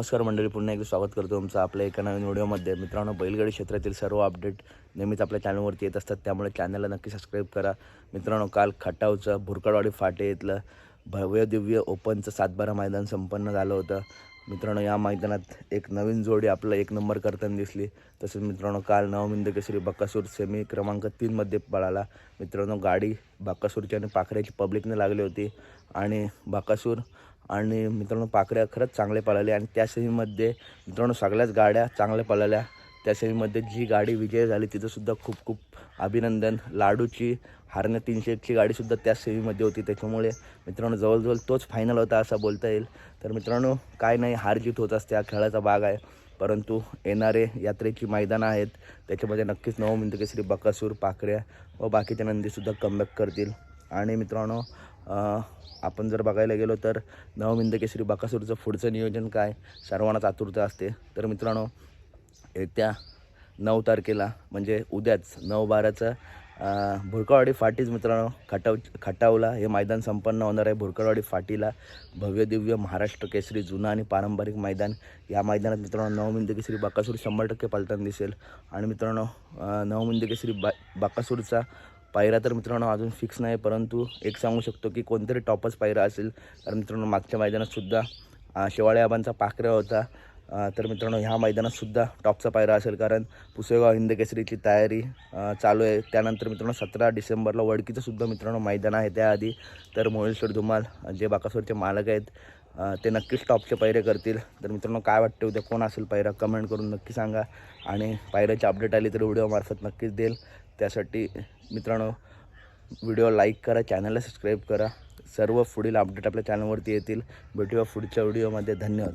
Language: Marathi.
नमस्कार मंडळी पुन्हा एकदा स्वागत करतो तुमचं आपल्या एका नवीन व्हिडिओमध्ये. मित्रांनो बैलगाडी क्षेत्रातील सर्व अपडेट नेहमीच आपल्या चॅनलवरती येत असतात त्यामुळे चॅनलला नक्की सबस्क्राईब करा. मित्रांनो काल खटावचं भुरकडवाडी फाटे इथलं भव्य दिव्य ओपनचं सातबारा मैदान संपन्न झालं होतं. मित्रांनो या मैदानात एक नवीन जोडी आपलं एक नंबर करताना दिसली. तसेच मित्रांनो काल नवमिंद केसरी बक्कासूर सेमी क्रमांक तीनमध्ये पळाला. मित्रांनो गाडी बाकासूरची आणि पाखऱ्याची पब्लिकने लागली होती. आणि बाकासूर आणि मित्रांनो पाकऱ्या खरंच चांगले पळाले आणि त्या सेमीमध्ये मित्रांनो सगळ्याच गाड्या चांगल्या पळाल्या. त्या सेमीमध्ये जी गाडी विजय झाली तिथंसुद्धा खूप खूप अभिनंदन. लाडूची हारण्या तीनशे एकची गाडीसुद्धा त्या सेमीमध्ये होती. त्याच्यामुळे मित्रांनो जवळजवळ तोच फायनल होता असं बोलता येईल. तर मित्रांनो काय नाही हार जीत होत असते हा खेळाचा भाग आहे. परंतु येणारे यात्रेची मैदानं आहेत. त्याच्यामध्ये नक्कीच नवमिंद केसरी बकासूर पाकऱ्या व बाकीच्या नंदीसुद्धा कमबॅक करतील. आणि मित्रांनो आपण जर बघायला गेलो तर नवमिंद केसरी बाकासूरचं पुढचं नियोजन काय? सर्वांनाच आतुरता असते. तर मित्रांनो येत्या नऊ तारखेला म्हणजे उद्याच नऊ बाराचं अं, फाटीच मित्रांनो खटाव खटावला हे मैदान संपन्न होणार आहे. भुरकळवाडी फाटीला भव्य दिव्य महाराष्ट्र केसरी जुनं आणि पारंपरिक मैदान. या मैदानात मित्रांनो नवमिंद केसरी बाकासूर शंभर टक्के पलताना दिसेल. आणि मित्रांनो नवमिंद केसरी बा बाकासूरचा पायरा तर मित्रांनो अजून फिक्स नाही परंतु एक सांगू शकतो की कोणतरी टॉपच पायरा असेल. कारण मित्रांनो मागच्या मैदानातसुद्धा शेवाळे आबांचा पाखऱ्या होता. तर मित्रांनो ह्या मैदानातसुद्धा टॉपचा पायरा असेल कारण पुसेगाव हिंद केसरीची तयारी चालू आहे. त्यानंतर मित्रांनो सतरा डिसेंबरला वडकीचंसुद्धा मित्रांनो मैदान आहे त्याआधी. तर मोहिलेश्वर धुमाल जे बाकासोरचे मालक आहेत ते नक्कीच टॉपचे पायरे करतील. तर मित्रांनो काय वाटते उद्या कोण असेल पायरा कमेंट करून नक्की सांगा. आणि पायऱ्याची अपडेट आली तर व्हिडिओमार्फत नक्कीच देईल. त्यासाठी मित्रांनो व्हिडिओ लाईक करा चॅनलला सबस्क्राईब करा. सर्व पुढील अपडेट आपल्या चॅनलवरती येतील. भेटूया पुढच्या व्हिडिओमध्ये धन्यवाद.